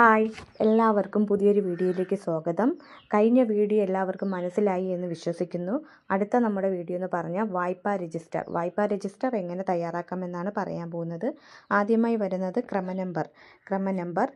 Hi. എല്ലാവർക്കും പുതിയൊരു വീഡിയോയിലേക്ക് സ്വാഗതം. കഴിഞ്ഞ വീഡിയോ എല്ലാവർക്കും മനസ്സിലായി എന്ന് വിശ്വസിക്കുന്നു. അടുത്ത നമ്മുടെ വീഡിയോ എന്ന് പറഞ്ഞാൽ വായ്പാ രജിസ്റ്റർ. വായ്പാ രജിസ്റ്റർ എങ്ങനെ തയ്യാറാക്കാമെന്നാണ് പറയാൻ പോകുന്നത്. ആദ്യമായി വരുന്നത് ക്രമ നമ്പർ. ക്രമ നമ്പർ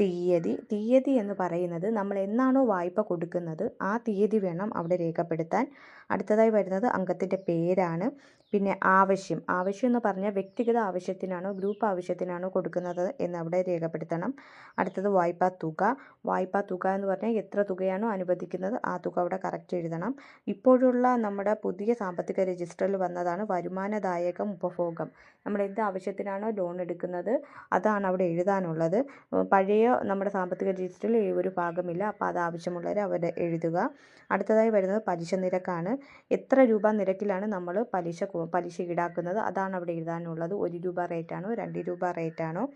തീയതി. തീയതി എന്ന് പറയുന്നത് നമ്മൾ എന്നാണോ വായ്പ കൊടുക്കുന്നത് ആ തീയതി വേണം അവിടെ രേഖപ്പെടുത്താൻ. അടുത്തതായി വരുന്നത് അംഗത്തിന്റെ പേരാണ്. പിന്നെ ആവശ്യം. ആവശ്യം എന്ന് പറഞ്ഞാൽ വ്യക്തിഗത ആവശ്യത്തിനാണോ ഗ്രൂപ്പ് ആവശ്യത്തിനാണോ കൊടുക്കുന്നത് എന്ന് അവിടെ രേഖപ്പെടുത്തണം. അടുത്തത് വായ്പാ തുക. വായ്പാ തുക എന്ന് പറഞ്ഞാൽ എത്ര തുകയാണോ അനുവദിക്കുന്നത് ആ തുക അവിടെ കറക്റ്റ് എഴുതണം. ഇപ്പോഴുള്ള നമ്മുടെ പുതിയ സാമ്പത്തിക രജിസ്റ്ററിൽ വന്നതാണ് വരുമാനദായകം ഉപഭോഗം. നമ്മൾ എന്ത് ആവശ്യത്തിനാണോ ലോൺ എടുക്കുന്നത് അതാണ് അവിടെ എഴുതാനുള്ളത്. പഴയ നമ്മുടെ സാമ്പത്തിക രജിസ്റ്ററിൽ ഒരു ഭാഗമില്ല. അപ്പോൾ അത് ആവശ്യമുള്ളവർ അവർ എഴുതുക. അടുത്തതായി വരുന്നത് പലിശ നിരക്കാണ്. എത്ര രൂപ നിരക്കിലാണ് നമ്മൾ പലിശ പലിശ ഈടാക്കുന്നത് അതാണ് അവിടെ എഴുതാനുള്ളത്. ഒരു രൂപ റേറ്റാണോ? രണ്ട് രൂപ റേറ്റാണോ?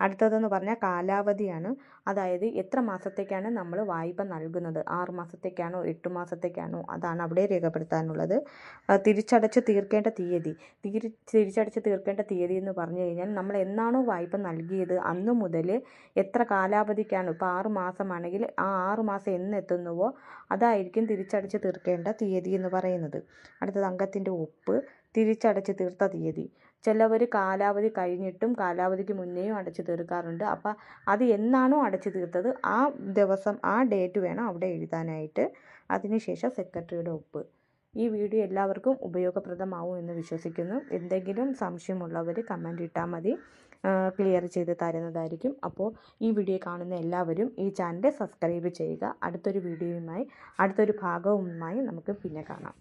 അടുത്തതെന്ന് പറഞ്ഞാൽ കാലാവധിയാണ്. അതായത് എത്ര മാസത്തേക്കാണ് നമ്മൾ വായ്പ നൽകുന്നത്? ആറ് മാസത്തേക്കാണോ? എട്ട് മാസത്തേക്കാണോ? അതാണ് അവിടെ രേഖപ്പെടുത്താനുള്ളത്. തിരിച്ചടച്ച് തീർക്കേണ്ട തീയതി. തിരി തിരിച്ചടച്ച് തീർക്കേണ്ട തീയതി എന്ന് പറഞ്ഞു കഴിഞ്ഞാൽ നമ്മൾ എന്നാണോ വായ്പ നൽകിയത് അന്ന് മുതൽ എത്ര കാലാവധിക്കാണ്? ഇപ്പോൾ ആറ് മാസമാണെങ്കിൽ ആ ആറ് മാസം എന്ന് എത്തുന്നുവോ അതായിരിക്കും തിരിച്ചടച്ച് തീർക്കേണ്ട തീയതി എന്ന് പറയുന്നത്. അടുത്തത് അംഗത്തിന്റെ ഒപ്പ്. തിരിച്ചടച്ച് തീർത്ത തീയതി. ചിലവർ കാലാവധി കഴിഞ്ഞിട്ടും കാലാവധിക്ക് മുന്നേയും അടച്ചു തീർക്കാറുണ്ട്. അപ്പോൾ അത് എന്നാണോ അടച്ചു തീർത്തത്? ആ ദിവസം ആ ഡേറ്റ് വേണം അവിടെ എഴുതാനായിട്ട്. അതിനുശേഷം സെക്രട്ടറിയുടെ ഒപ്പ്. ഈ വീഡിയോ എല്ലാവർക്കും ഉപയോഗപ്രദമാവും എന്ന് വിശ്വസിക്കുന്നു. എന്തെങ്കിലും സംശയമുള്ളവർ കമന്റ് ഇട്ടാൽ മതി. ക്ലിയർ ചെയ്ത് തരുന്നതായിരിക്കും. അപ്പോൾ ഈ വീഡിയോ കാണുന്ന എല്ലാവരും ഈ ചാനൽ സബ്സ്ക്രൈബ് ചെയ്യുക. അടുത്തൊരു വീഡിയോയുമായി അടുത്തൊരു ഭാഗവുമായി നമുക്ക് പിന്നെ കാണാം.